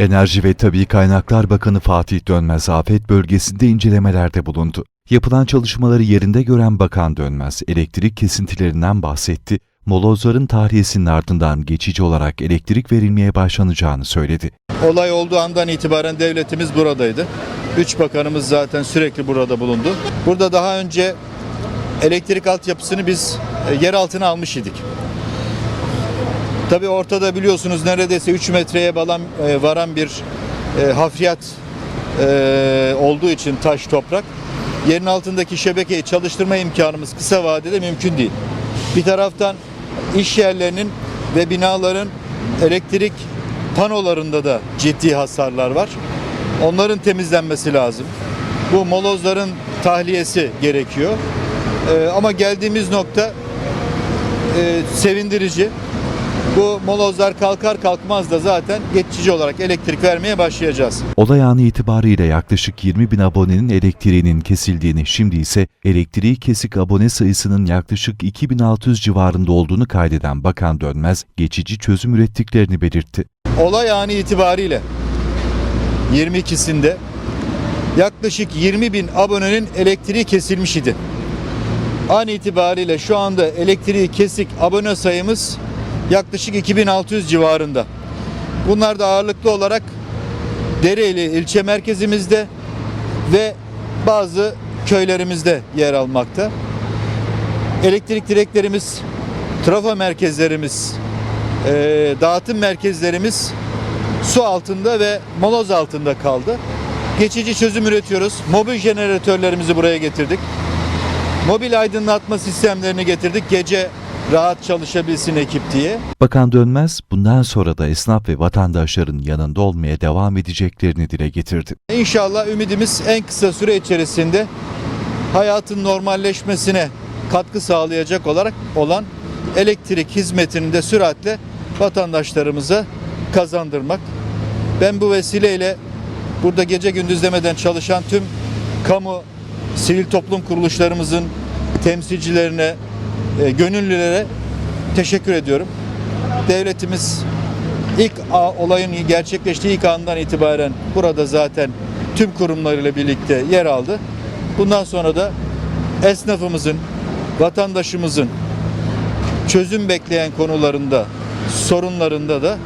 Enerji ve Tabi Kaynaklar Bakanı Fatih Dönmez afet bölgesinde incelemelerde bulundu. Yapılan çalışmaları yerinde gören Bakan Dönmez elektrik kesintilerinden bahsetti. Molozların tahliyesinin ardından geçici olarak elektrik verilmeye başlanacağını söyledi. Olay olduğu andan itibaren devletimiz buradaydı. Üç bakanımız zaten sürekli burada bulundu. Burada daha önce elektrik altyapısını biz e, yer altına almış idik. Tabii ortada biliyorsunuz neredeyse 3 metreye balan, e, varan bir e, hafriyat e, olduğu için taş toprak yerin altındaki şebekeyi çalıştırma imkanımız kısa vadede mümkün değil. Bir taraftan iş yerlerinin ve binaların elektrik panolarında da ciddi hasarlar var. Onların temizlenmesi lazım. Bu molozların tahliyesi gerekiyor. Ee, ama geldiğimiz nokta e, sevindirici. Bu molozlar kalkar kalkmaz da zaten geçici olarak elektrik vermeye başlayacağız. Olay anı itibariyle yaklaşık 20 bin abonenin elektriğinin kesildiğini, şimdi ise elektriği kesik abone sayısının yaklaşık 2600 civarında olduğunu kaydeden Bakan Dönmez, geçici çözüm ürettiklerini belirtti. Olay anı itibariyle 22'sinde yaklaşık 20 bin abonenin elektriği kesilmiş idi. An itibariyle şu anda elektriği kesik abone sayımız yaklaşık 2600 civarında. Bunlar da ağırlıklı olarak Dereğli ilçe merkezimizde ve bazı köylerimizde yer almakta. Elektrik direklerimiz, trafo merkezlerimiz, e, dağıtım merkezlerimiz su altında ve moloz altında kaldı. Geçici çözüm üretiyoruz. Mobil jeneratörlerimizi buraya getirdik. Mobil aydınlatma sistemlerini getirdik. Gece rahat çalışabilsin ekip diye. Bakan Dönmez, bundan sonra da esnaf ve vatandaşların yanında olmaya devam edeceklerini dile getirdi. İnşallah ümidimiz en kısa süre içerisinde hayatın normalleşmesine katkı sağlayacak olarak olan elektrik hizmetini de süratle vatandaşlarımıza kazandırmak. Ben bu vesileyle burada gece gündüz demeden çalışan tüm kamu sivil toplum kuruluşlarımızın temsilcilerine, e, gönüllülere teşekkür ediyorum. Devletimiz ilk olayın gerçekleştiği ilk andan itibaren burada zaten tüm kurumlarıyla birlikte yer aldı. Bundan sonra da esnafımızın, vatandaşımızın çözüm bekleyen konularında, sorunlarında da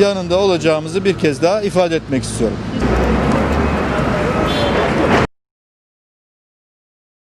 yanında olacağımızı bir kez daha ifade etmek istiyorum.